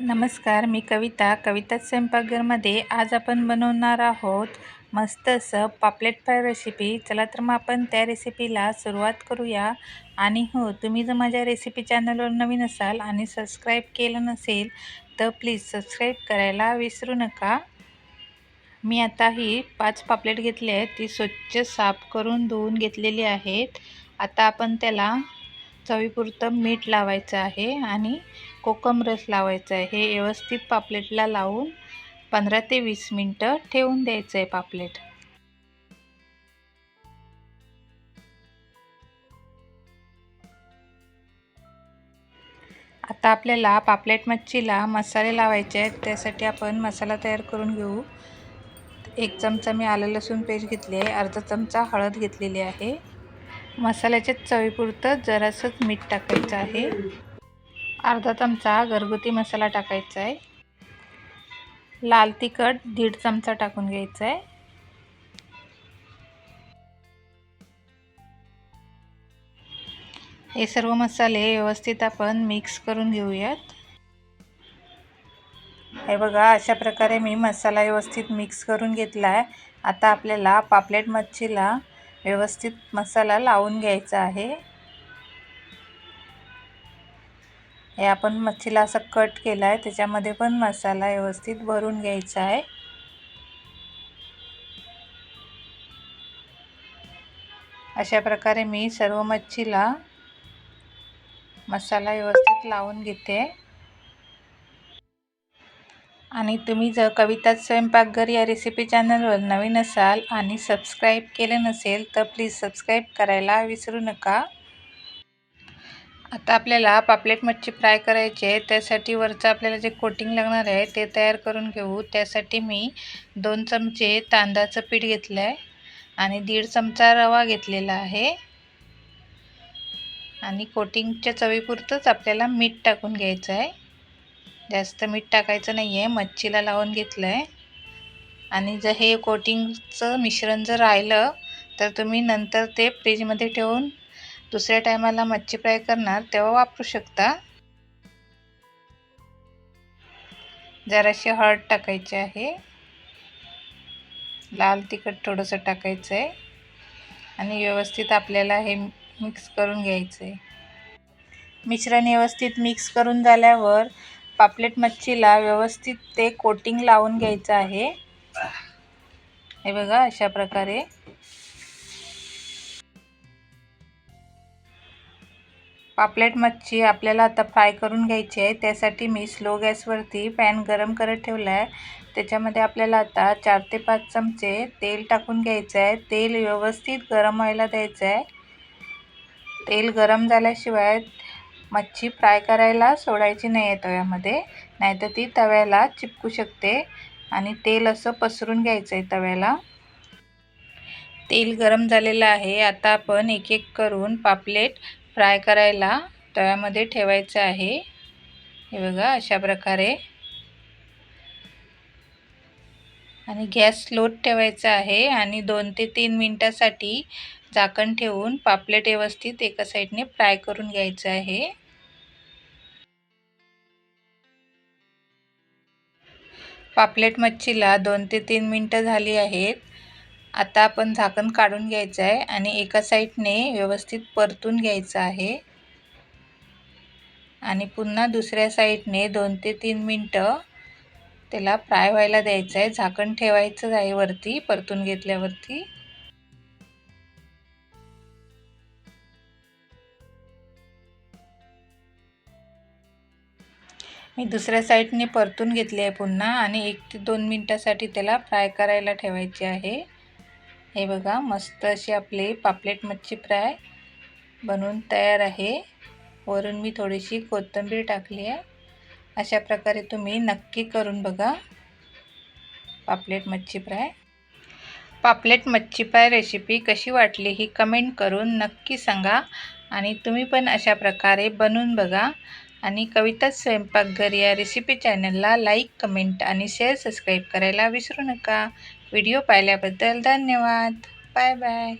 नमस्कार मी कविता. कविता स्वयंपाकघरमध्ये आज आपण बनवणार आहोत मस्त असं पापलेट फ्राय रेसिपी चला तर मग आपण त्या रेसिपीला सुरुवात करूया. आणि हो तुम्ही जर माझ्या रेसिपी चॅनलवर नवीन असाल आणि सबस्क्राईब केलं नसेल तर प्लीज सबस्क्राईब करायला विसरू नका. मी आता ही पाच पापलेट घेतली आहेत. ती स्वच्छ साफ करून धुवून घेतलेली आहेत. आता आपण त्याला चवीपुरतं मीठ लावायचं आहे आणि कोकम रस लावायचा आहे. हे व्यवस्थित पापलेटला लावून पंधरा ते वीस मिनटं ठेवून द्यायचं आहे पापलेट. आता आपल्याला पापलेट मच्छीला मसाले लावायचे आहेत. त्यासाठी आपण मसाला तयार करून घेऊ. एक चमचा मी आलं लसूण पेस्ट घेतली आहे. अर्धा चमचा हळद घेतलेली आहे. मसाल्याच्या चवीपुरतं जरासंच मीठ टाकायचं आहे. अर्धा चमचा घरगुती मसाला टाकायचा आहे. लाल तिखट दीड चमचा टाकून घ्यायचा आहे. हे सर्व मसाले व्यवस्थित आपण मिक्स करून घेऊयात. हे बघा अशा प्रकारे मी मसाला व्यवस्थित मिक्स करून घेतला आहे. आता आपल्याला पापलेट मच्छीला व्यवस्थित मसाला लावून घ्यायचा आहे. हे आपण मच्छीला असं कट केलं आहे त्याच्यामध्ये पण मसाला व्यवस्थित भरून घ्यायचा आहे. अशा प्रकारे मी सर्व मच्छीला मसाला व्यवस्थित लावून घेते. आणि तुम्ही जर कविता स्वयंपाकघर या रेसिपी चॅनलवर नवीन असाल आणि सबस्क्राईब केले नसेल तर प्लीज सबस्क्राईब करायला विसरू नका. आता आपल्याला पापलेट मच्छी फ्राय करायची आहे. त्यासाठी वरचं आपल्याला जे कोटिंग लागणार आहे ते तयार करून घेऊ. त्यासाठी मी दोन चमचे तांदळाचं पीठ घेतलं आहे आणि दीड चमचा रवा घेतलेला आहे. आणि कोटिंगच्या चवीपुरतंच आपल्याला मीठ टाकून घ्यायचं आहे. जास्त मीठ टाकायचं नाही आहे मच्छीला लावून घेतलं आहे आणि जर हे कोटिंगचं मिश्रण जर राहिलं तर तुम्ही नंतर ते फ्रीजमध्ये ठेवून दुसऱ्या टायमाला मच्छी फ्राय करणार तेव्हा वापरू शकता. जराशी हळद टाकायची आहे. लाल तिखट थोडंसं टाकायचं आहे आणि व्यवस्थित आपल्याला हे मिक्स करून घ्यायचं आहे मिश्रण व्यवस्थित मिक्स करून झाल्यावर पापलेट मच्छीला व्यवस्थित ते कोटिंग लावून घ्यायचं आहे. हे बघा अशा प्रकारे. पापलेट मच्छी आपल्याला आता फ्राय करून घ्यायची आहे. त्यासाठी मी स्लो गॅसवरती पॅन गरम करत ठेवला आहे. त्याच्यामध्ये आपल्याला आता चार ते पाच चमचे तेल टाकून घ्यायचं आहे. तेल व्यवस्थित गरम व्हायला द्यायचं आहे. तेल गरम झाल्याशिवाय मच्छी फ्राय करायला सोडायची नाही आहे तव्यामध्ये नाहीतर ती तव्याला चिपकू शकते आणि तेल असं पसरून घ्यायचं आहे तव्याला. तेल गरम झालेलं आहे. आता आपण एक एक करून पापलेट फ्राय करायला तव्यामध्ये ठेवायचं आहे. हे बघा अशा प्रकारे. आणि गॅस स्लोत ठेवायचा आहे आणि दोन ते तीन मिनटासाठी झाकण ठेवून पापलेट व्यवस्थित एका साईडने फ्राय करून घ्यायचं आहे. पापलेट मच्छीला दोन ते तीन मिनटं झाली आहेत. आता आपण झाकण काढून घ्यायचं आहे आणि एका साईडने व्यवस्थित परतून घ्यायचं आहे. आणि पुन्हा दुसऱ्या साईडने दोन ते तीन मिनटं त्याला फ्राय व्हायला द्यायचं आहे. झाकण ठेवायचं आहे वरती परतून घेतल्यावरती. मी दुसऱ्या साईडने परतून घेतली आहे पुन्हा आणि एक ते दोन मिनटासाठी त्याला फ्राय करायला ठेवायचे आहे. हे बघा मस्त अशी आपली पापलेट मच्छी फ्राय बनवून तयार आहे. वरून मी थोडीशी कोथिंबीर टाकली आहे. अशा प्रकारे तुम्ही नक्की करून बघा पापलेट मच्छी फ्राय. पापलेट मच्छी फ्राय रेसिपी कशी वाटली ही कमेंट करून नक्की सांगा आणि तुम्ही पण अशा प्रकारे बनवून बघा. आणि कविता स्वयंपाकघर या रेसिपी चॅनलला लाईक कमेंट आणि शेअर सबस्क्राईब करायला विसरू नका. व्हिडिओ पाहिल्याबद्दल धन्यवाद. Bye bye